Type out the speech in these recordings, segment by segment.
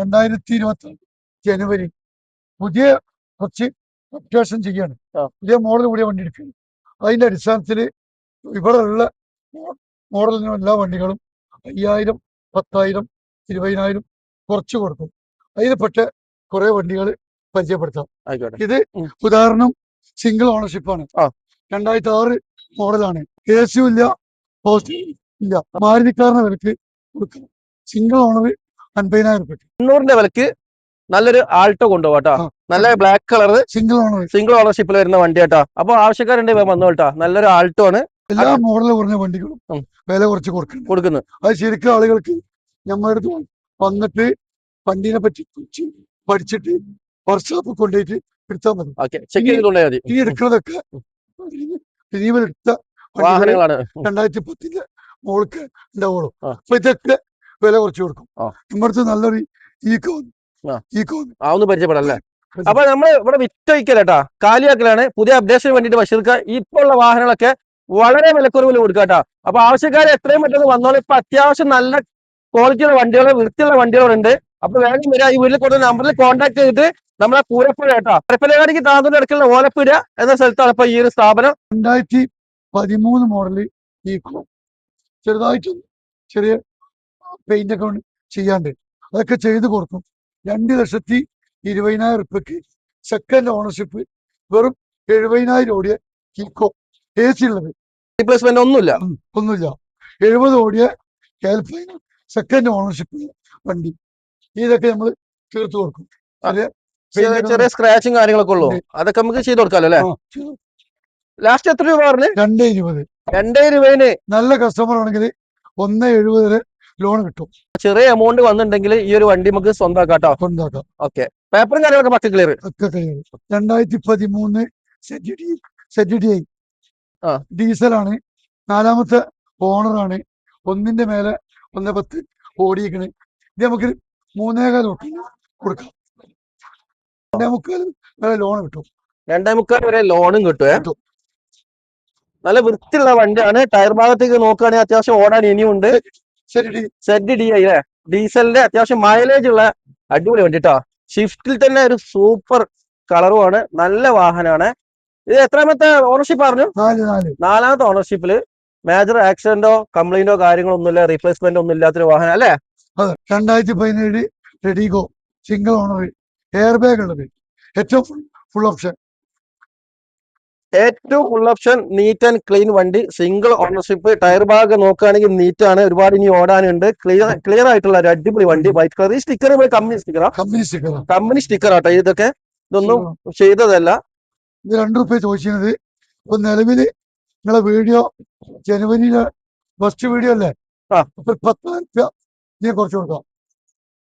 രണ്ടായിരത്തി ഇരുപത്തി ജനുവരി പുതിയ കുറച്ച് അപ്ഡേഷൻ ചെയ്യാണ് പുതിയ മോഡൽ കൂടിയ വണ്ടി എടുക്കുകയാണ് അതിന്റെ അടിസ്ഥാനത്തിൽ ഇവിടെ ഉള്ള മോഡലിനും എല്ലാ വണ്ടികളും അയ്യായിരം പത്തായിരം ഇരുപതിനായിരം കുറച്ച് കൊടുക്കും. അതിൽപ്പെട്ട കുറെ വണ്ടികൾ പരിചയപ്പെടുത്താം. ഇത് ഉദാഹരണം സിംഗിൾ ഓണർഷിപ്പ് ആണ്. രണ്ടായിരത്തി ആറ് മോഡലാണ് എ സിയും ഇല്ല പോസ്റ്റ് ഇല്ല. മാരുതിക്കാരനെ വിലക്ക് കൊടുക്കണം. സിംഗിൾ ഓണർ അൻപതിനായിരം രൂപ എണ്ണൂറിന്റെ വിലക്ക് നല്ലൊരു ആൾട്ടോ കൊണ്ടുപോകട്ടോ. നല്ല black colour single owner single ഓണർഷിപ്പിൽ വരുന്ന വണ്ടി കേട്ടോ അപ്പൊ ആവശ്യക്കാരുണ്ട് വന്നു കേട്ടോ നല്ലൊരു ആൾട്ടോ ആണ്. എല്ലാ മോഡൽ കുറഞ്ഞ വണ്ടികളും വില കുറച്ച് കൊടുക്കുന്നു കൊടുക്കുന്നു. അത് ശരിക്കും ആളുകൾക്ക് ഞമ്മടെ അടുത്ത് വന്നിട്ട് വണ്ടീനെ പറ്റി പഠിച്ചിട്ട് വർക്ക്ഷോപ്പിൽ കൊണ്ടുപോയിട്ട് എടുത്താൽ മതി. ഈ എടുക്കുന്നതൊക്കെ എടുത്ത വാഹനങ്ങളാണ്. രണ്ടായിരത്തി പത്തിന്റെ മോൾക്ക് ഉണ്ടാവുള്ളൂ. അപ്പൊ ഇതൊക്കെ വില കുറച്ച് കൊടുക്കും. ഇവിടുത്തെ നല്ലൊരു ഈക്കോ ആ. ഈക്കോ ആ ഒന്ന് പരിചയപ്പെടല്ലേ അപ്പൊ നമ്മൾ ഇവിടെ വിറ്റൊഴിക്കലേട്ടാ. കാലിയാക്കലാണ്. പുതിയ അപ്ഡേഷന് വേണ്ടിയിട്ട് ബഷീർക്ക് ഇപ്പൊ ഉള്ള വാഹനങ്ങളൊക്കെ വളരെ വിലക്കുറവിൽ കൊടുക്കാട്ടോ. അപ്പൊ ആവശ്യക്കാർ എത്രയും പെട്ടെന്ന് വന്നോളൂ. ഇപ്പൊ അത്യാവശ്യം നല്ല ക്വാളിറ്റിയുള്ള വണ്ടികൾ വൃത്തിയുള്ള വണ്ടികളുണ്ട്. അപ്പൊ വേഗം വരിക ഈ വീട്ടിൽ കൊടുത്ത നമ്പറിൽ കോൺടാക്ട് ചെയ്തിട്ട് നമ്മളെ പൂരപ്പുഴ കേട്ടോ പരപ്പനങ്ങാടിക്ക് താന്തൂർ അടുക്കുള്ള ഓലപ്പുഴ എന്ന സ്ഥലത്താണ് ഇപ്പൊ ഈ ഒരു സ്ഥാപനം. രണ്ടായിരത്തി പതിമൂന്ന് മോഡൽ ഈക്കോ ചെറുതായിട്ടൊന്ന് ചെറിയ പെയിന്റ് ഒക്കെ ചെയ്യാണ്ട്. അതൊക്കെ ചെയ്ത് കൊടുക്കും. രണ്ട് ലക്ഷത്തി ഇരുപതിനായിരം റുപ്യക്ക് സെക്കൻഡ് ഓണർഷിപ്പ് വെറും എഴുപതിനായിരം ഓടിയ കീക്കോ എ സി ഉള്ളത് റീപ്ലേസ്മെന്റ് ഒന്നുമില്ല. ഒന്നുമില്ല. എഴുപത് ഓടിയ കാൽഫൈൻ സെക്കൻഡ് ഓണർഷിപ്പ് വണ്ടി. ഇതൊക്കെ നമ്മൾ തീർത്തു കൊടുക്കും. ചെറിയ സ്ക്രാച്ചും കാര്യങ്ങളൊക്കെ ഉള്ളൂ. അതൊക്കെ നമുക്ക് ചെയ്ത് കൊടുക്കാലോ അല്ലെ? ലാസ്റ്റ് എത്ര രൂപ പറഞ്ഞു? രണ്ടേ ഇരുപത്. രണ്ടേ ഇരുപതിന്? നല്ല കസ്റ്റമർ ആണെങ്കിൽ ഒന്ന് എഴുപതിന് ലോൺ കിട്ടും. ചെറിയ എമൗണ്ട് വന്നിട്ടുണ്ടെങ്കിൽ ഈ ഒരു വണ്ടി നമുക്ക് സ്വന്തമാക്കാം ഓക്കെ പേപ്പറും കാര്യങ്ങളൊക്കെ പക്ക ക്ലിയർ ഒക്കെ ക്ലിയർ രണ്ടായിരത്തി പതിമൂന്ന് സെറ്റ് ഡി ആണ് ഐ. ഡീസലാണ്. നാലാമത്തെ ഓണറാണ് ഒന്നിന്റെ മേലെ ഒന്ന് പത്ത് ഓടിയിരിക്കണ് ഇത് നമുക്ക് മൂന്നേകാൽ കൊടുക്കാം. രണ്ടേ മുക്കാൽ വരെ ലോൺ കിട്ടും. രണ്ടേ മുക്കാൽ വരെ ലോണും കിട്ടും. നല്ല വൃത്തിയുള്ള വണ്ടിയാണ്. ടയർ ഭാഗത്തേക്ക് നോക്കുകയാണെങ്കിൽ അത്യാവശ്യം ഓടാൻ ഇനിയുണ്ട്. സെഡ് ഡി ഐ ഡീസലിന്റെ അത്യാവശ്യം മൈലേജ് ഉള്ള അടിപൊളി വണ്ടി കേട്ടോ ഷിഫ്റ്റിൽ തന്നെ ഒരു സൂപ്പർ കളറുമാണ് നല്ല വാഹനമാണ്. ഇത് എത്രാമത്തെ ഓണർഷിപ്പ് പറഞ്ഞു നാല് നാല്. നാലാമത്തെ ഓണർഷിപ്പിൽ മേജർ ആക്സിഡന്റോ കംപ്ലൈന്റോ കാര്യങ്ങളോ ഒന്നുമില്ല റീപ്ലേസ്മെന്റ് ഒന്നും ഇല്ലാത്തൊരു വാഹനം അല്ലേ? രണ്ടായിരത്തി പതിനേഴ് redi-GO single owner air bag ഉള്ളത്. ഏറ്റവും ഫുൾ ഓപ്ഷൻ ഏറ്റവും full option neat and clean വണ്ടി സിംഗിൾ ഓണർഷിപ്പ് ടയർ ഭാഗം നോക്കുകയാണെങ്കിൽ നീറ്റ് ആണ്. ഒരുപാട് ഇനി ഓടാനുണ്ട്. ക്ലിയർ ക്ലിയർ ആയിട്ടുള്ള ഒരു അടിപൊളി വണ്ടി വൈറ്റ് കളർ ഈ സ്റ്റിക്കർ കമ്പനി സ്റ്റിക്കറാ കമ്പനി സ്റ്റിക്കർ കമ്പനി സ്റ്റിക്കർ ആട്ടോ ഇതൊക്കെ? ഇതൊന്നും ചെയ്തതല്ല. ഇത് രണ്ട് റുപ്യ ചോദിച്ചത് ഇപ്പൊ നിലവിൽ നിങ്ങളെ വീഡിയോ ജനുവരിയിലെ ഫസ്റ്റ് വീഡിയോ അല്ലേ? റുപ്യ ഇതിനെ കുറച്ച് കൊടുക്കാം.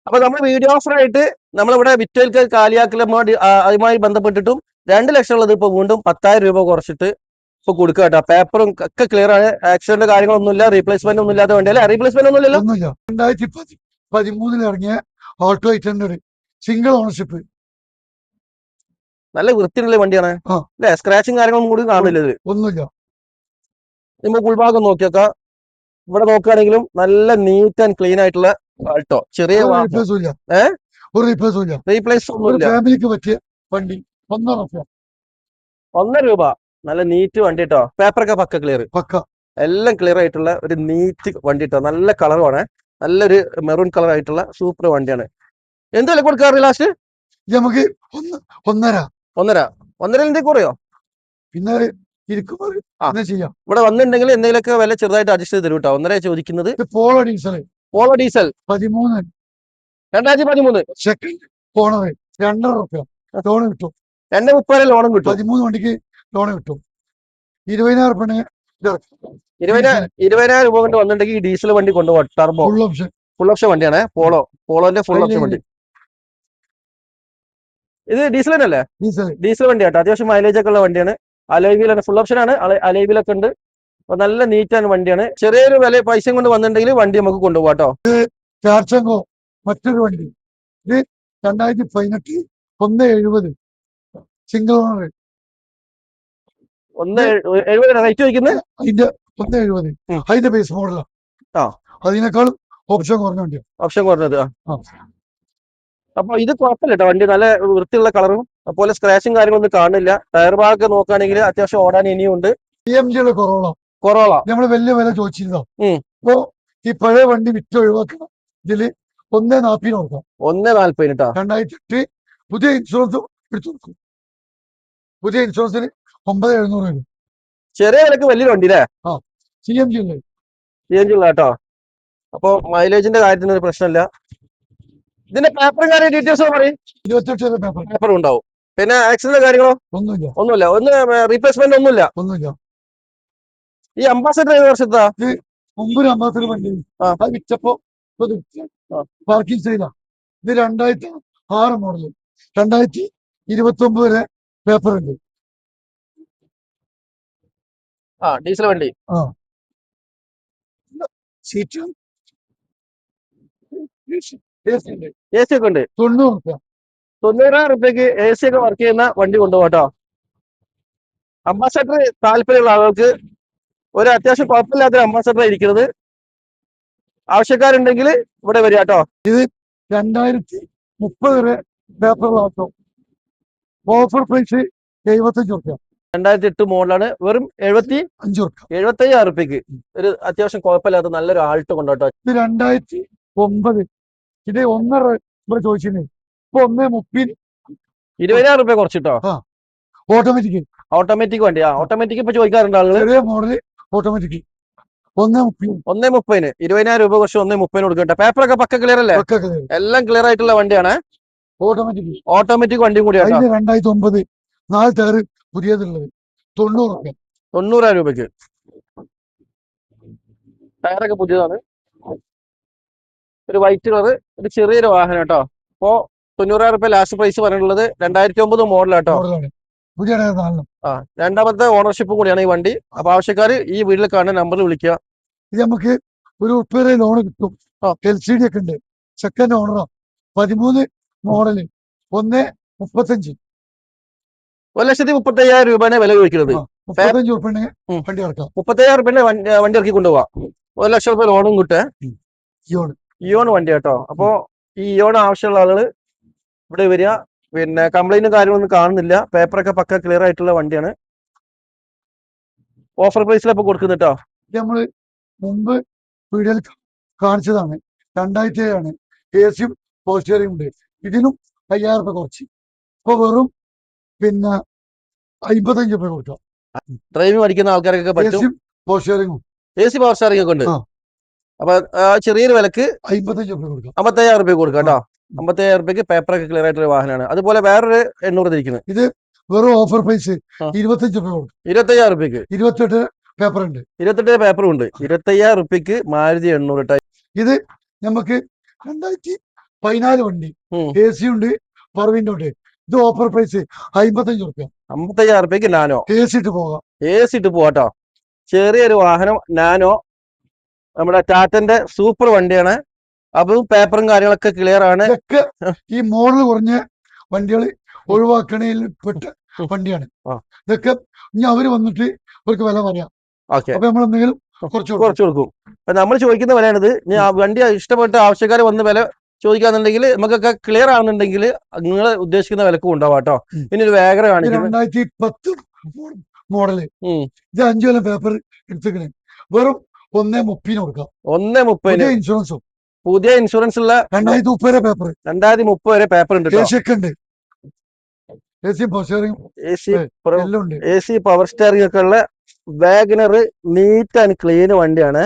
അപ്പൊ നമ്മൾ വീഡിയോ ഓഫർ ആയിട്ട് നമ്മളിവിടെ വിറ്റൽക്ക് അതുമായി ബന്ധപ്പെട്ടിട്ടും രണ്ട് ലക്ഷം ഉള്ളത് ഇപ്പൊ വീണ്ടും പത്തായിരം രൂപ കുറച്ചിട്ട് ഇപ്പൊ കൊടുക്കുക കേട്ടോ. പേപ്പറും ഒക്കെ ക്ലിയർ ആണ്. ആക്സിഡന്റ് കാര്യങ്ങളൊന്നുമില്ല റീപ്ലേസ്മെന്റ് ഒന്നും ഇല്ലാതെ വേണ്ടി അല്ലെ റീപ്ലേസ്മെന്റ് ഒന്നുമില്ലല്ലോ ഇല്ലല്ലോ? രണ്ടായിരത്തി പതി പതിമൂന്നിൽ ഇറങ്ങിയ Alto eight hundred single ownership നല്ല വൃത്തിയുള്ള വണ്ടിയാണ്. അല്ലേ? സ്ക്രാച്ചും കാര്യങ്ങളൊന്നും കൂടി കാണില്ല ഇത് ഒന്നുമില്ല. നിങ്ങൾ ഉൾഭാഗം നോക്കിയൊക്കെ ഇവിടെ നോക്കുകയാണെങ്കിലും നല്ല നീറ്റ് ആൻഡ് ക്ലീൻ ആയിട്ടുള്ള ആൾട്ടോ ചെറിയ റീപ്ലേസ് ഇല്ല. റീപ്ലേസ് ഒന്നുമില്ല. ഫാമിലിക്ക് പറ്റിയ വണ്ടി. ഒന്നര റുപ്യ ഒന്നര രൂപ. നല്ല നീറ്റ് വണ്ടി കേട്ടോ പേപ്പറൊക്കെ പക്ക ക്ലിയർ പക്ക. എല്ലാം ക്ലിയർ ആയിട്ടുള്ള ഒരു നീറ്റ് വണ്ടി കേട്ടോ നല്ല കളറുമാണ് നല്ലൊരു മെറൂൺ കളർ ആയിട്ടുള്ള സൂപ്പർ വണ്ടിയാണ്. എന്ത് വില കൊടുക്കാറ് ലാസ്റ്റ് നമുക്ക് ഒന്ന് ഒന്നര. ഒന്നര. ഒന്നര എന്തെങ്കിലും കുറയോ? പിന്നെ. ചെയ്യാം. ഇവിടെ വന്നിട്ടുണ്ടെങ്കിൽ എന്തെങ്കിലുമൊക്കെ വില ചെറുതായിട്ട് അഡ്ജസ്റ്റ് ചെയ്ത് തരും കേട്ടോ ഒന്നര ചോദിക്കുന്നത് പോളോ ഡീസൽ. Polo diesel. പതിമൂന്ന്. രണ്ടായിരത്തി പതിമൂന്ന്. സെക്കൻഡ് പോണോ രണ്ടര റുപ്യ ലോൺ കിട്ടും. രണ്ട് മുപ്പത് ലോണും കിട്ടും? പതിമൂന്ന് മണിക്ക് ലോൺ കിട്ടും. ഇരുപതിനായിരം റുപ്യ ഇരുപതിനായിരം ഇരുപതിനായിരം രൂപ കൊണ്ട് വന്നിട്ടുണ്ടെങ്കിൽ ഈ ഡീസൽ വണ്ടി കൊണ്ടുപോകാം. Turbo full option full option വണ്ടിയാണ്. പോളോ. പോളോന്റെ ഫുൾ ഓപ്ഷൻ വണ്ടി. ഇത് ഡീസൽ തന്നെയല്ലേ? ഡീസൽ ഡീസൽ വണ്ടി കേട്ടോ. അത്യാവശ്യം മൈലേജ് ഒക്കെ ഉള്ള വണ്ടിയാണ്. അലൈവിലാണ് ഫുൾ ഓപ്ഷൻ ആണ്. അലൈവിലൊക്കെ ഉണ്ട്. അപ്പൊ നല്ല നീറ്റ് ആണ് വണ്ടിയാണ്. ചെറിയൊരു വില പൈസയും കൊണ്ട് വന്നിട്ടുണ്ടെങ്കിൽ വണ്ടി നമുക്ക് കൊണ്ടുപോകാം കേട്ടോ. ചാർച്ചങ്കോ മറ്റൊരു വണ്ടി. ഇത് രണ്ടായിരത്തി പതിനെട്ട് ഒന്ന് എഴുപത്. സിംഗിൾ ഓണർ ഒന്ന് എഴു- എഴുപത് റേറ്റ് വയ്ക്കുന്നത് അതിന്റെ ഒന്ന് എഴുപത്. അതിന്റെ ബേസ് മോഡലാണ് അതിനേക്കാൾ ഓപ്ഷൻ കുറഞ്ഞ വണ്ടിയാണ് ഓപ്ഷൻ കുറഞ്ഞത്. അപ്പൊ ഇത് കുഴപ്പമില്ല കേട്ടോ വണ്ടി നല്ല വൃത്തിയുള്ള കളറും അതുപോലെ സ്ക്രാച്ചും കാര്യങ്ങളൊന്നും കാണില്ല. ടയർ ഭാഗമൊക്കെ നോക്കുകയാണെങ്കിൽ അത്യാവശ്യം ഓടാൻ ഇനിയും ഉണ്ട്. ബി എം ജിയുടെ കുറവുള്ള കൊറോള നമ്മൾ വലിയ വില ചോദിച്ചിരുന്നോ. അപ്പോ ഈ പഴയ വണ്ടി വിറ്റ് ഒഴിവാക്കണം. ഇതിൽ ഒന്നേ നാൽപ്പതിനോക്കാം കൊടുക്കാം. ഒന്ന് കേട്ടോ രണ്ടായിരത്തി എട്ട് പുതിയ ഇൻഷുറൻസ് എടുത്തു കൊടുക്കും. പുതിയ ഇൻഷുറൻസിന് ഒമ്പത് എഴുന്നൂറ് വരും. ചെറിയ വിലക്ക് വലിയ വണ്ടി അല്ലേ സി എം ജി ഉള്ളത് സി എം ജി ഉള്ള കേട്ടോ. അപ്പൊ മൈലേജിന്റെ കാര്യത്തിന് ഒരു പ്രശ്നമില്ല. ഇതിന്റെ പേപ്പറും കാര്യം ഡീറ്റെയിൽസ് പറയും. ഇരുപത്തെട്ട് വരെ പേപ്പർ പേപ്പറും ഉണ്ടാവും. പിന്നെ ആക്സിഡന്റ് കാര്യങ്ങളോ? ഒന്നുമില്ല. ഒന്നുമില്ല. ഒന്ന് റീപ്ലേസ്മെന്റ് ഒന്നുമില്ല. ഒന്നുമില്ല. ഈ അംബാസഡർ ഏത് വർഷത്താ മുമ്പൊരു അംബാസഡർ വണ്ടി. അത് വിറ്റപ്പോ. പാർക്കിംഗ് ചെയ്ത ഇത് രണ്ടായിരത്തി ആറ് മോഡൽ രണ്ടായിരത്തി ഇരുപത്തി ഒമ്പത് വരെ പേപ്പർ ഉണ്ട്. ആ ഡീസൽ വണ്ടി. സീറ്റ്. എ സി ഒക്കെ ഉണ്ട്. തൊണ്ണൂറ് റുപ്യ തൊണ്ണൂറായിരം റുപ്യക്ക് എ സി ഒക്കെ വർക്ക് ചെയ്യുന്ന വണ്ടി കൊണ്ടുപോകട്ടോ അംബാസഡർ താല്പര്യമുള്ള ആളുകൾക്ക് ഒരു അത്യാവശ്യം കുഴപ്പമില്ലാത്ത അംബാസഡർ ഇരിക്കുന്നത്. ആവശ്യക്കാരുണ്ടെങ്കിൽ ഇവിടെ വരിക കേട്ടോ. ഇത് രണ്ടായിരത്തി മുപ്പത് വരെ പേപ്പറിലാക്കും ഓഫർ പ്രൈസ് എഴുപത്തഞ്ച് റുപ്യ രണ്ടായിരത്തി എട്ട് മോഡലാണ്. വെറും എഴുപത്തി അഞ്ച് റുപ്യ എഴുപത്തി അയ്യായിരം റുപ്യക്ക് ഒരു അത്യാവശ്യം കുഴപ്പമില്ലാത്ത നല്ലൊരു ആൾട്ട് കൊണ്ടോട്ടോ ഇത് രണ്ടായിരത്തി ഒമ്പത്. ഇത് ഒന്നര ഇവിടെ ഇപ്പൊ ഒന്ന് മുപ്പത്. ഇരുപതിനായിരം റുപ്യ കുറച്ചിട്ടോ? ഓട്ടോമാറ്റിക് ഓട്ടോമാറ്റിക് വണ്ടി. ആ ഓട്ടോമാറ്റിക് ഇപ്പൊ ചോദിക്കാറുണ്ട് ആളുകൾ മോഡൽ ഓട്ടോമാറ്റിക് ഒന്നേ മുപ്പത്. ഒന്നേ മുപ്പതിന്. ഇരുപതിനായിരം രൂപ കുറച്ച് ഒന്നേ മുപ്പതിന് കൊടുക്കട്ടെ പേപ്പറൊക്കെ പക്ക ക്ലിയർ അല്ലേ? എല്ലാം ക്ലിയർ ആയിട്ടുള്ള വണ്ടിയാണ്. ഓട്ടോമാറ്റിക് ഓട്ടോമാറ്റിക് വണ്ടിയും കൂടിയാണ് അതിന് രണ്ടായിരത്തി ഒമ്പത് നാല് ടയർ പുതിയതുള്ളത്. തൊണ്ണൂറ് രൂപ തൊണ്ണൂറായിരം രൂപയ്ക്ക്. ടയറൊക്കെ പുതിയതാണ്. ഒരു വൈറ്റ് കളർ ഒരു ചെറിയൊരു വാഹനം കേട്ടോ. അപ്പോ തൊണ്ണൂറായിരം രൂപ ലാസ്റ്റ് പ്രൈസ് പറഞ്ഞിട്ടുള്ളത് രണ്ടായിരത്തി ഒമ്പത് ടയർ ആ രണ്ടാമത്തെ ഓണർഷിപ്പും കൂടിയാണ് ഈ വണ്ടി. അപ്പൊ ആവശ്യക്കാർ ഈ വീട്ടിൽ കാണുന്ന നമ്പറിൽ വിളിക്കുക. ഇത് നമുക്ക് ഒരു ഉപ്പേറെ ലോൺ കിട്ടും. എൽ സി ഡി ഒക്കെ ഉണ്ട്. സെക്കൻഡ് ഓണറാ പതിമൂന്ന് മോഡൽ ഒന്ന് മുപ്പത്തഞ്ച്. ഒരു ലക്ഷത്തി മുപ്പത്തി അയ്യായിരം രൂപയാണ് വില ചോദിക്കുന്നത്. മുപ്പത്തഞ്ച് വണ്ടി ഇറക്കാം. മുപ്പത്തി അയ്യായിരം രൂപ വണ്ടി ഇറക്കി കൊണ്ടുപോവാം. ഒരു ലക്ഷം രൂപ ലോണും കിട്ടേ ഇയോൺ ഇയോൺ വണ്ടി കേട്ടോ. അപ്പോ ഈ ഇയോൺ ആവശ്യമുള്ള ആളുകൾ ഇവിടെ വരിക. പിന്നെ കംപ്ലൈന്റും കാര്യങ്ങളൊന്നും കാണുന്നില്ല. പേപ്പറൊക്കെ പക്ക ക്ലിയർ ആയിട്ടുള്ള വണ്ടിയാണ്. ഓഫർ പ്രൈസിലപ്പോ കൊടുക്കുന്നുട്ടോ ഇത് നമ്മൾ മുമ്പ് വീഡിയോയിൽ കാണിച്ചതാണ്. രണ്ടായിരത്തി ഏഴാണ്. എ സിയും പോസ്റ്ററിയും ഉണ്ട്. ഇതിനും അയ്യായിരം രൂപ കുറച്ച്. ഇപ്പൊ വെറും പിന്നെ അമ്പത്തഞ്ച് രൂപ കൊടുക്കുക ഡ്രൈവിംഗ് പഠിക്കുന്ന ആൾക്കാർക്കൊക്കെ എ പറ്റും സി പവർ ഷെയറിംഗ് ഒക്കെ ഉണ്ട്. അപ്പൊ ചെറിയൊരു വിലക്ക് അമ്പത്തഞ്ച് രൂപ കൊടുക്കുക അമ്പത്തയ്യായിരം രൂപ കൊടുക്കുക കേട്ടോ. അമ്പത്തയ്യായിരം രൂപയ്ക്ക് പേപ്പറൊക്കെ ക്ലിയർ ആയിട്ടുള്ള വാഹനമാണ്. അതുപോലെ വേറൊരു എണ്ണൂറ് തിരിക്കുന്നത് വെറും ഓഫർ പ്രൈസ്. ഇരുപത്തഞ്ച് രൂപ കൊടുക്കും. ഇരുപത്തയ്യായിരം രൂപയ്ക്ക് ഇരുപത്തെട്ട് പേപ്പർ ഉണ്ട്. ഇരുപത്തെട്ട് പേപ്പറും ഉണ്ട്. ഇരുപത്തയ്യായിരം രൂപയ്ക്ക് മാരുതി എണ്ണൂറ് ഇത് നമുക്ക് രണ്ടായിരത്തി പതിനാല് വണ്ടി. എ സി ഉണ്ട് പറവിന്റെ ഉണ്ട്. ഇത് ഓഫർ പ്രൈസ് അമ്പത്തഞ്ച് റുപ്യ അമ്പത്തയ്യായിരം റുപ്യക്ക് നാനോ? എ സി ഇട്ട് പോകാം. എ സി ഇട്ട് പോവാട്ടോ ചെറിയൊരു വാഹനം നാനോ. നമ്മുടെ ടാറ്റന്റെ സൂപ്പർ വണ്ടിയാണ്. അപ്പം പേപ്പറും കാര്യങ്ങളൊക്കെ ക്ലിയർ ആണ്. ഇതൊക്കെ ഈ മോഡൽ കുറഞ്ഞ വണ്ടികൾ ഒഴിവാക്കണയിൽ പെട്ട. വണ്ടിയാണ്. ഇതൊക്കെ ഇനി അവർ വന്നിട്ട് അവർക്ക് വില പറയാം. അപ്പൊ നമ്മൾ എന്തെങ്കിലും കുറച്ച് കൊടുക്കും. കുറച്ച് കൊടുക്കും. നമ്മൾ ചോദിക്കുന്ന വിലയാണിത്. വണ്ടി ഇഷ്ടപ്പെട്ട ആവശ്യക്കാർ വന്ന് വില ചോദിക്കാന്നുണ്ടെങ്കിൽ നമുക്കൊക്കെ ക്ലിയർ ആവുന്നുണ്ടെങ്കിൽ നിങ്ങൾ ഉദ്ദേശിക്കുന്ന വിലക്കും ഉണ്ടാവാം കേട്ടോ. ഇനി ഒരു വേഗര രണ്ടായിരത്തി പത്ത് മോഡൽ. ഇത് അഞ്ചു കൊല്ലം പേപ്പർ എടുത്തേക്കണേ വെറും ഒന്നേ മുപ്പതിന് കൊടുക്കാം. ഒന്ന് മുപ്പതിന്. പുതിയ ഇൻഷുറൻസും പുതിയ ഇൻഷുറൻസ് ഉള്ള രണ്ടായിരത്തി മുപ്പത് വരെ പേപ്പർ രണ്ടായിരത്തി മുപ്പത് വരെ പേപ്പർ ഉണ്ട് എ സി ഉണ്ട്. എ സി പവർ സ്റ്റാറിംഗ് ഒക്കെ ഉള്ള വാഗനർ നീറ്റ് ആൻഡ് ക്ലീൻ വണ്ടിയാണ്.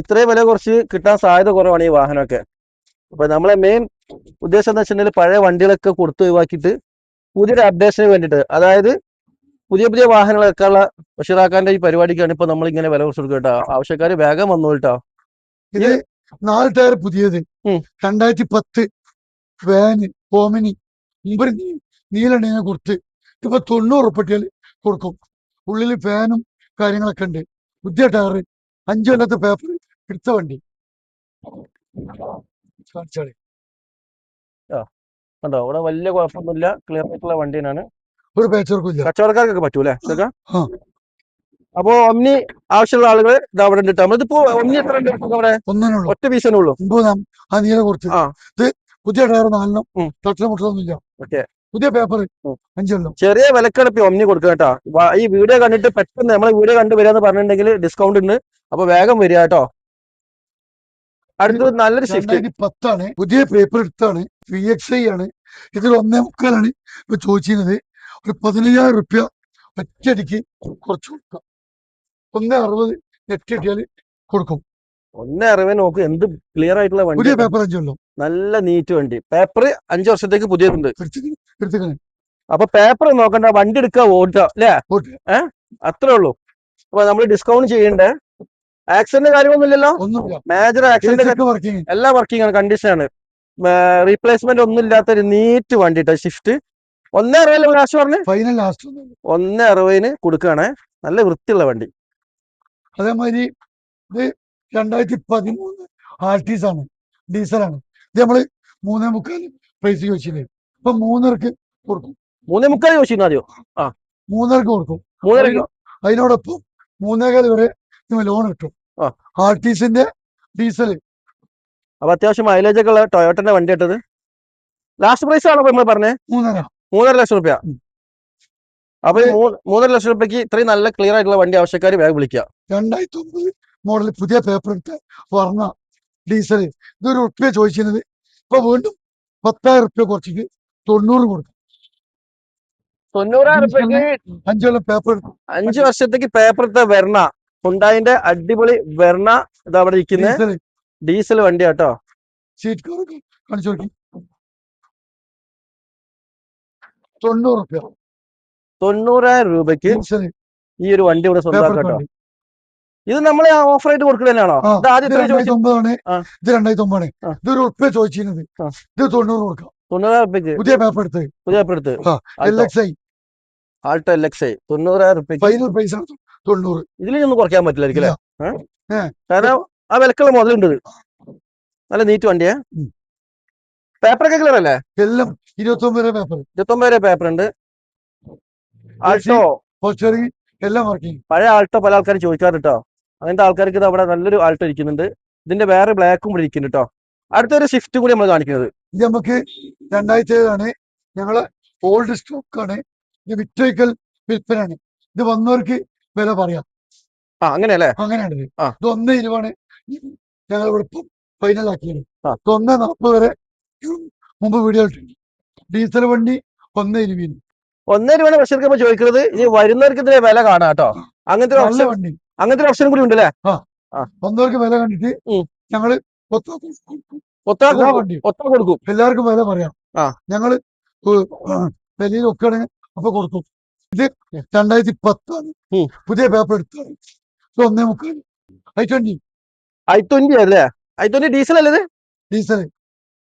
ഇത്രയും വില കുറച്ച് കിട്ടാൻ സാധ്യത കുറവാണ് ഈ വാഹനമൊക്കെ. അപ്പൊ നമ്മളെ മെയിൻ ഉദ്ദേശം എന്ന് വെച്ചിട്ടുണ്ടെങ്കിൽ പഴയ വണ്ടികളൊക്കെ കൊടുത്തു ഒഴിവാക്കിയിട്ട് പുതിയൊരു അപ്ഡേഷന് വേണ്ടിയിട്ട് അതായത് പുതിയ പുതിയ വാഹനങ്ങളൊക്കെ ഉള്ള ബഷീറാക്കാന്റെ ഈ പരിപാടിക്കാണ് ഇപ്പൊ നമ്മൾ ഇങ്ങനെ വില കുറച്ച് കൊടുക്കുക കേട്ടോ. ആവശ്യക്കാർ വേഗം വന്നു കേട്ടോ. ഇത് നാല് ടയർ പുതിയത്. രണ്ടായിരത്തി പത്ത് വാന് ഓമിനി മുമ്പ് നീലണ്ണയെ കൊടുത്ത് ഇപ്പൊ തൊണ്ണൂറ് ഉറുപ്പട്ടിയാൽ കൊടുക്കും. ഉള്ളിൽ ഫാനും കാര്യങ്ങളൊക്കെ ഉണ്ട്. പുതിയ ടയർ അഞ്ചു കൊല്ലത്തെ പേപ്പർ എടുത്ത വണ്ടി. കാണിച്ചാളി. കണ്ടോ? ഇവിടെ വലിയ കുഴപ്പമൊന്നുമില്ല. ക്ലിയർ ആയിട്ടുള്ള വണ്ടി തന്നെയാണ് ഒരു പേച്ചർക്കും ഇല്ല കച്ചവടക്കാർക്കൊക്കെ പറ്റൂലേ ഇതൊക്കെ. അപ്പോ ഒമ്നി ആവശ്യമുള്ള ആളുകൾ ഇത് അവിടെ ഉണ്ട് നമ്മളിതിപ്പോ ഒമ്നി എത്ര ഉണ്ട് അവിടെ? ഒന്നിനുള്ളൂ. ഒറ്റ പീസേ ഉള്ളൂ ആ നീല കുറച്ച്. ഇത് പുതിയ ടയർ നാലെണ്ണം. മുട്ടൊന്നുമില്ല ഓക്കെ. പുതിയ പേപ്പർ. അഞ്ചെണ്ണം. ചെറിയ വിലക്കാണ് ഇപ്പൊ ഒമ്നി കൊടുക്കുക കേട്ടോ. ഈ വീഡിയോ കണ്ടിട്ട് പെട്ടെന്ന് നമ്മളെ വീഡിയോ കണ്ടു വരിക എന്ന് പറഞ്ഞിട്ടുണ്ടെങ്കിൽ ഡിസ്കൗണ്ട് ഉണ്ട്. അപ്പൊ വേഗം വരിക കേട്ടോ. അടുത്തത് നല്ലൊരു ഷിഫ്റ്റ് പത്താണ് പുതിയ പേപ്പർ എടുത്താണ് വി എക്സ് ഐ ആണ്. ഇതിൽ ഒന്നേ മുക്കാലാണ് ഇപ്പൊ ചോദിച്ചിരുന്നത്. ഒരു പതിനയ്യായിരം റുപ്യ ഒറ്റയടിക്ക് കുറച്ച് കൊടുക്കാം. ഒന്നേ അറുപത് നെറ്റ് കിട്ടിയാൽ കൊടുക്കും. ഒന്നേ അറിവേ നോക്ക് എന്ത് ക്ലിയർ ആയിട്ടുള്ള വണ്ടി പുതിയ പേപ്പർ അഞ്ചുണ്ടോ നല്ല നീറ്റ് വണ്ടി. പേപ്പർ അഞ്ചു വർഷത്തേക്ക് പുതിയതുണ്ട്. അപ്പൊ പേപ്പർ നോക്കണ്ട വണ്ടി എടുക്കുക ഓടുക അല്ലേ? ഏഹ് അത്രേ ഉള്ളൂ. അപ്പൊ നമ്മൾ ഡിസ്കൗണ്ട് ചെയ്യണ്ടേ? ആക്സിഡന്റ് കാര്യമൊന്നുമില്ലല്ലോ. മേജർ ആക്സിഡന്റ് എല്ലാ വർക്കിംഗ് ആണ് കണ്ടീഷൻ ആണ്. റീപ്ലേസ്മെന്റ് ഒന്നും ഇല്ലാത്ത ഒരു നീറ്റ് വണ്ടി ഷിഫ്റ്റ് ഒന്നേ അറുപതിൽ ലാസ്റ്റ് പറഞ്ഞു? ഫൈനൽ ലാസ്റ്റ് ഒന്നേ അറുപതിന് കൊടുക്കുകയാണ്. നല്ല വൃത്തിയുള്ള വണ്ടി. അതേമാതിരി ഇത് രണ്ടായിരത്തി പതിമൂന്ന് ആർട്ടീസ് ആണ്. ഡീസലാണ് ഇത് നമ്മൾ മൂന്നേ മുക്കാൽ പ്രൈസ് ചോദിച്ചില്ലേ ഇപ്പൊ മൂന്നരക്ക് കൊടുക്കും. മൂന്നേ മുക്കാൽ ചോദിച്ചിരുന്നു ആദ്യം? മൂന്നരക്ക് കൊടുക്കും. അതിനോടൊപ്പം മൂന്നേകാൽ വരെ ലോൺ കിട്ടും ആർട്ടിസിന്റെ ഡീസൽ. അപ്പൊ അത്യാവശ്യം മൈലേജ് ഒക്കെ ഉള്ള ടൊയോട്ടന്റെ വണ്ടി ഇട്ടത്. ലാസ്റ്റ് പ്രൈസ് ആണോ നമ്മൾ പറഞ്ഞേ? മൂന്നര. മൂന്നര ലക്ഷം റുപ്യ. അപ്പൊ മൂന്നര ലക്ഷം റുപ്യക്ക് ഇത്രയും നല്ല ക്ലിയർ ആയിട്ടുള്ള വണ്ടി ആവശ്യക്കാർ വേഗം വിളിക്കുക. രണ്ടായിരത്തി ഒമ്പത് മോഡൽ പുതിയ പേപ്പർ എടുത്ത് വർണ ഡീസൽ. ഇതൊരു റുപ്യ ചോദിച്ചിരുന്നത്. ഇപ്പൊ വീണ്ടും പത്തായിരം റുപ്യ കുറച്ചിട്ട് തൊണ്ണൂറ് കൊടുക്കും തൊണ്ണൂറായിരം റുപ്യക്ക് അഞ്ചോളം പേപ്പർ അഞ്ചു വർഷത്തേക്ക് പേപ്പർ എടുത്ത വെർണ ഹുണ്ടായിന്റെ അടിപൊളി വെർണ ഇതാ അവിടെ ഇരിക്കുന്നത് ഡീസൽ. വണ്ടി കേട്ടോ തൊണ്ണൂറായിരം രൂപക്ക് ഈ ഒരു വണ്ടി ഇവിടെ സ്വന്തമാക്കാം കേട്ടോ. ഇത് നമ്മൾ ഓഫർ ആയിട്ട് ഇത് എത്ര രണ്ടായിരത്തി ഒമ്പതാണ് ഇത്. ചോദിച്ചിരുന്നത്. ഇത് തൊണ്ണൂറ് കൊടുക്കാം. തൊണ്ണൂറായിരം റുപ്യക്ക് പുതിയ പേപ്പർ എടുത്ത്. പുതിയ പേപ്പർ എടുത്ത്. L X I Alto L X I തൊണ്ണൂറായിരം ഫൈനൽ തൊണ്ണൂറ്. ഇതിലൊന്നും കുറയ്ക്കാൻ പറ്റില്ലായിരിക്കും അല്ലേ? കാരണം ആ വിലക്കുള്ള മുതലുണ്ട് ഇത്. നല്ല നീറ്റ് വണ്ടിയാ. പേപ്പർ പേപ്പറൊക്കെ ക്ലിയർ അല്ലേ? എല്ലാം ഇരുപത്തി ഒമ്പത് പേപ്പർ ഇരുപത്തൊമ്പത് വരെ പേപ്പർ ഉണ്ട്. ആൾട്ടോ എല്ലാം വർക്കിംഗ് പഴയ ആൾട്ടോ പല ആൾക്കാരും ചോദിക്കാറുണ്ട് കേട്ടോ അങ്ങനത്തെ ആൾക്കാർക്ക് ഇത് അവിടെ നല്ലൊരു ആൾട്ടോ ഇരിക്കുന്നുണ്ട്. ഇതിന്റെ വേറെ ബ്ലാക്കും കൂടി ഇരിക്കുന്നുണ്ട് കേട്ടോ അടുത്തൊരു സ്വിഫ്റ്റ് കൂടി നമ്മൾ കാണിക്കുന്നത്. ഇത് നമുക്ക് രണ്ടാഴ്ചയാണ് ഞങ്ങൾ ഓൾഡ് സ്റ്റോക്ക് ആണ്. ഇത് വിറ്റൊയ്ക്കൽ വിൽപ്പനയാണ്. ഇത് വന്നവർക്ക് വില പറയാം. അങ്ങനെയല്ലേ? അങ്ങനെയാണ്. ഇത് ഒന്ന് ഇരുവാണ് ഞങ്ങൾ ഇവിടെ ഫൈനൽ ആക്കിയത്. ഇത് ഒന്ന് നാൽപ്പത് വരെ മുമ്പ് വീഡിയോ ഇട്ടിട്ടുണ്ട്. ഡീസൽ വണ്ടി ഒന്ന് ഇരുപതിന്. ഒന്ന് രൂപ ബഷീർക്ക് ഇപ്പൊ ചോദിക്കുന്നത് ഇനി വരുന്നവർക്ക് ഇതിന്റെ വില കാണാം കേട്ടോ. അങ്ങനത്തെ ഓപ്ഷൻ വണ്ടി. അങ്ങനത്തെ ഒരു ഓപ്ഷൻ കൂടി ഉണ്ടല്ലേ? വന്നവർക്ക് വില കണ്ടിട്ട്. ഞങ്ങൾ കൊടുക്കും. എല്ലാവർക്കും വില പറയാം. ഞങ്ങൾ വിലയിൽ ഒക്കെയാണ് അപ്പൊ കൊടുക്കും ഇത് രണ്ടായിരത്തി പത്താണ് പുതിയ പേപ്പർ എടുത്താണ്. ഇത് ഒന്നേ മുക്കാൽ ഐ ട്വന്റി ഐ ട്വന്റി അല്ലേ? ഐ ട്വന്റി ഡീസൽ അല്ലേ ഡീസൽ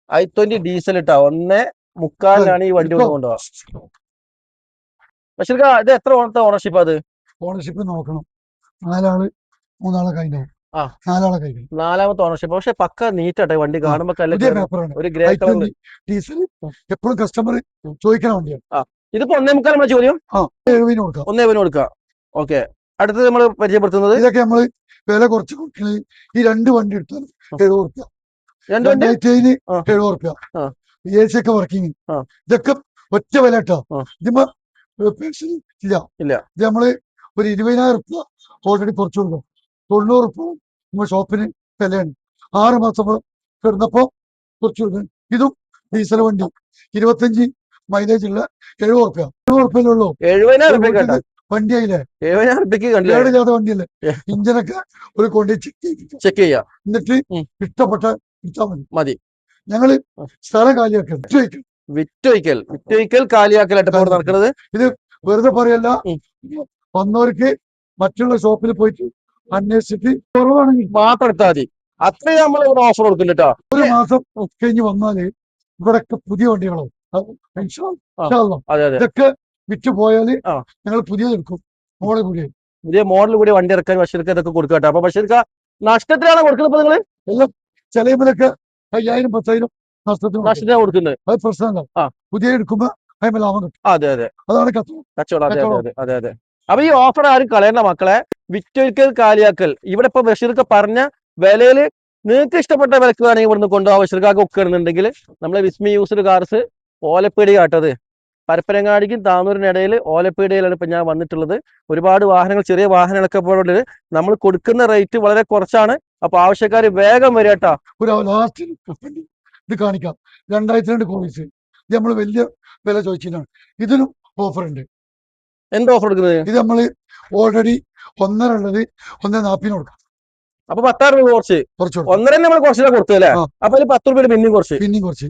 ഐ ട്വന്റി ഡീസൽ ഇട്ടാ. ഒന്നേ മുക്കാലിനാണ് ഈ വണ്ടി കൊണ്ടുപോകാം ബഷീർക്ക് ഇത് എത്ര ഓണത്തെ ഓണർഷിപ്പ് അത് ഓണർഷിപ്പ് നോക്കണം. നാലാൾ മൂന്നാളെ കഴിഞ്ഞു? നാലാമത്തെ ഓണർഷിപ്പ് പക്ഷെ പക്ക നീറ്റട്ടെ വണ്ടി കാണുമ്പോ ഒരു ഗ്രേ കളർ ഡീസൽ എപ്പോഴും കസ്റ്റമർ. ചോദിക്കണ വണ്ടിയാണ്. ഇതിപ്പോ ഒന്നേ മുക്കാൽ നമ്മുടെ ചോദ്യം കൊടുക്കാം. ഒന്നേ വിന് കൊടുക്കുക ഓക്കെ. അടുത്തത് നമ്മൾ പരിചയപ്പെടുത്തുന്നത്? ഇതൊക്കെ നമ്മൾ വില കുറച്ച് കൊടുക്കണേ. ഈ രണ്ട് വണ്ടി എടുത്താൽ. എഴുപത് റുപ്യ രണ്ട് വണ്ടി. എഴുപത് റുപ്യ എ സി ഒക്കെ വർക്കിംഗ് ഇതൊക്കെ ഒറ്റ വില കേട്ടോ. ഇല്ല. ഇല്ല. ഇത് നമ്മൾ ഒരു ഇരുപതിനായിരം റുപ്യ ഓൾറെഡി കുറച്ച് കൊടുക്കും. തൊണ്ണൂറ് റുപ്യ നമ്മൾ ഷോപ്പിന് വിലയാണ്. ആറ് മാസം കിടന്നപ്പോ കുറച്ച് കൊടുക്കും ഇതും ഡീസൽ വണ്ടി. ഇരുപത്തഞ്ച് മൈലേജ് ഉള്ള എഴുപത് റുപ്യ എഴുപത് എഴുപതിനായിരം റുപ്യ കേട്ടോ വണ്ടി ആയില്ലേ എഴുപതിനായിരം റുപ്യക്ക് വണ്ടിയല്ലേ. ഇഞ്ചനൊക്കെ ഒരു കൊണ്ട് ചെക്ക് ചെയ്യാം. എന്നിട്ട് ഇഷ്ടപ്പെട്ട എടുത്താൽ മതി. മതി. ഞങ്ങൾ. സ്ഥലം കാലിയാക്കൽ ചോദിക്കും വിറ്റൊയ്ക്കൽ വിറ്റൊയ്ക്കൽ കാലിയാക്കലായിട്ട് നടക്കുന്നത് ഇത് വെറുതെ പറയല്ല. വന്നവർക്ക് മറ്റുള്ള ഷോപ്പിൽ പോയിട്ട് അന്വേഷിച്ചിട്ട് കുറവാണെങ്കിൽ മാത്രം എടുത്താൽ മതി. അത്രയും നമ്മൾ ഇവിടെ ഓഫർ കൊടുക്കില്ല ഒരു മാസം. കഴിഞ്ഞ് വന്നാൽ ഇവിടൊക്കെ പുതിയ വണ്ടികളാവും. അത് ഇതൊക്കെ വിറ്റ് പോയാൽ ആ. ഞങ്ങൾ പുതിയത് എടുക്കും മോഡൽ പുതിയ. പുതിയ മോഡൽ കൂടി വണ്ടി ഇറക്കാൻ ബഷീർക്ക് ഇതൊക്കെ കൊടുക്കുക കേട്ടോ. അപ്പൊ ബഷീർക്ക് നഷ്ടത്തിലാണ് കൊടുക്കുന്നത് നിങ്ങൾ എല്ലാം ചിലവിലൊക്കെ അയ്യായിരം പത്തായിരം നഷ്ടത്തിന് കൊടുക്കും. നഷ്ടത്തിലാണ് കൊടുക്കുന്നത്? അത് പ്രശ്നമല്ല. പുതിയ എടുക്കുമ്പോ അതിന് ലാഭം കിട്ടും. അതെ അതെ. അതാണ് കച്ചവടം. അതെ അതെ അതെ അതെ അപ്പൊ ഈ ഓഫർ ആരും കളയണ്ട മക്കളെ. വിറ്റൊരിക്കൽ കാലിയാക്കൽ. ഇവിടെ ഇപ്പൊ ബഷീർക്ക് പറഞ്ഞ വിലയിൽ നിങ്ങൾക്ക് ഇഷ്ടപ്പെട്ട വിലക്ക് വേണമെങ്കിൽ ഇവിടുന്ന് കൊണ്ടുപോകാൻ ബഷീർക്കാക്ക് ഒക്കെ ഇടുന്നുണ്ടെങ്കിൽ നമ്മളെ വിസ്മി യൂസ്ഡ് കാർസ് ഓലപ്പീടി കാട്ടത് പരപ്പനങ്ങാടിക്കും താന്നൂരിനിടയിൽ ഓലപ്പീടിയിലാണ് ഇപ്പം ഞാൻ വന്നിട്ടുള്ളത്. ഒരുപാട് വാഹനങ്ങൾ ചെറിയ വാഹനങ്ങളൊക്കെ ഇപ്പോൾ നമ്മൾ കൊടുക്കുന്ന റേറ്റ് വളരെ കുറച്ചാണ്. അപ്പൊ ആവശ്യക്കാർ വേഗം വരിക ഒരു ലാസ്റ്റ് ഇത് കാണിക്കാം. രണ്ടായിരത്തി രണ്ട് കോവിസ് ഇത് നമ്മൾ വലിയ വില ചോദിച്ചതാണ് ഇതിനും ഓഫർ ഉണ്ട്. എന്താ ഓഫർ കൊടുക്കുന്നത്? ഇത് നമ്മൾ ഓൾറെഡി ഒന്നര ഉള്ളത് ഒന്നേ നാപ്പിന് കൊടുക്കാം. അപ്പൊ പത്താറ് രൂപ കുറച്ച്. ഒന്നര നമ്മൾ കുറച്ചില്ല കൊടുത്തു അല്ലേ? ആ. അപ്പൊ പത്ത് രൂപയുടെ പിന്നെയും കുറച്ച്. പിന്നെയും കുറച്ച്.